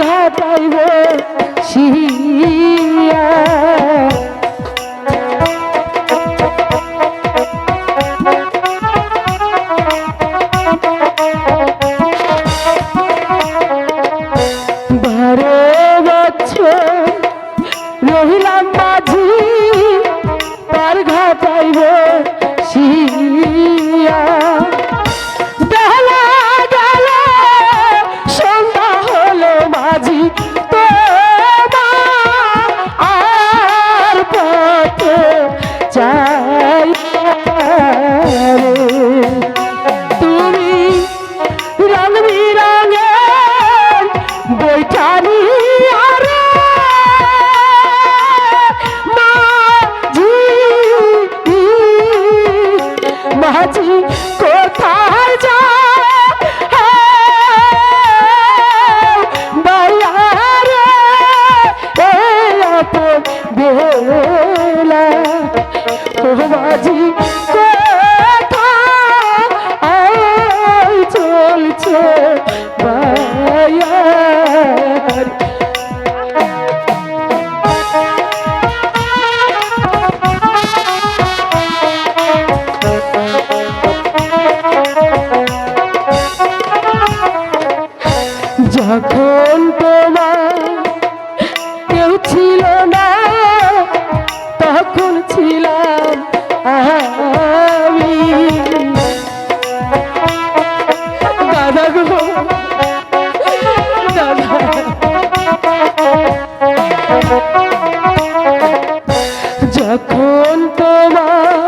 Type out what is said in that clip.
ঘটাইব সিহি আছে। এখন তোমার